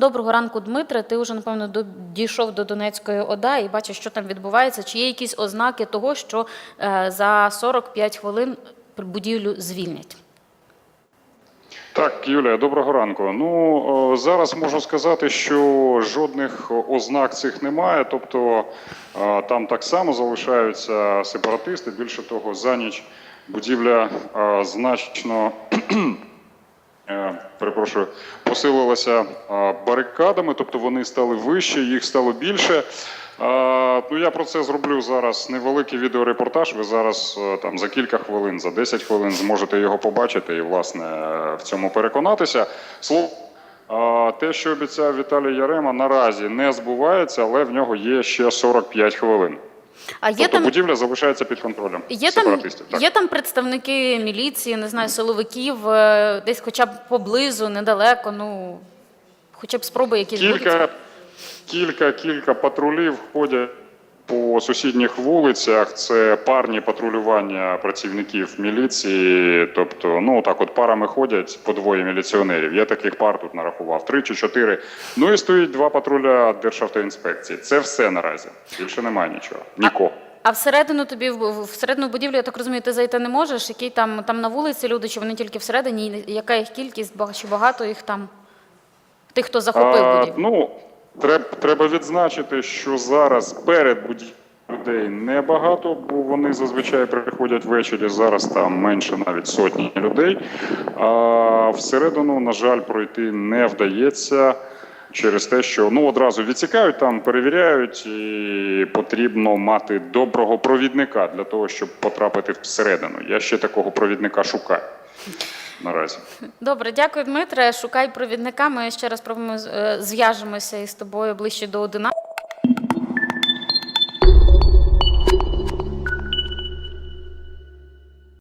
Доброго ранку, Дмитре. Ти вже напевно дійшов до Донецької ОДА і бачиш, що там відбувається. Чи є якісь ознаки того, що е, за 45 хвилин будівлю звільнять? Так, Юлія, доброго ранку. Ну зараз можу сказати, що жодних ознак цих немає. Тобто е, там так само залишаються сепаратисти. Більше того, за ніч будівля е, значно перепрошую, посилилася е, барикадами, тобто вони стали вище, їх стало більше. Е, Ну, я про це зроблю зараз невеликий відеорепортаж. Ви зараз е, там за кілька хвилин, за 10 хвилин зможете його побачити і, власне, в цьому переконатися. Слово. Те, що обіцяв Віталій Ярема, наразі не збувається, але в нього є ще 45 хвилин. А є Тобто там будівля залишається під контролем Є там. Так. є там представники міліції, не знаю, силовиків, е, десь хоча б поблизу, недалеко, ну хоча б спроби якісь будуть? Кілька, кілька, кілька патрулів ходять по сусідніх вулицях. Це парні патрулювання працівників міліції. Тобто, ну так, от парами ходять по двоє міліціонерів. Я таких пар тут нарахував три чи чотири. Ну і стоїть два патруля Державтоінспекції. Це все наразі. Більше немає нічого. Нікого. А всередину тобі всередину будівлю, я так розумію, ти зайти не можеш. Які там там на вулиці люди, чи вони тільки всередині? Яка їх кількість? Чи багато їх там? Тих, хто захопив будівлю? ну, треба, відзначити, що зараз перед будівлею людей небагато, бо вони зазвичай приходять ввечері. Зараз там менше навіть сотні людей. А всередину, на жаль, пройти не вдається. Через те, що ну одразу відсікають там, перевіряють, і потрібно мати доброго провідника для того, щоб потрапити всередину. Я ще такого провідника шукаю наразі. Добре, дякую, Дмитре. Шукай провідника. Ми ще раз пробуємо з- е, зв'яжемося із тобою ближче до 11.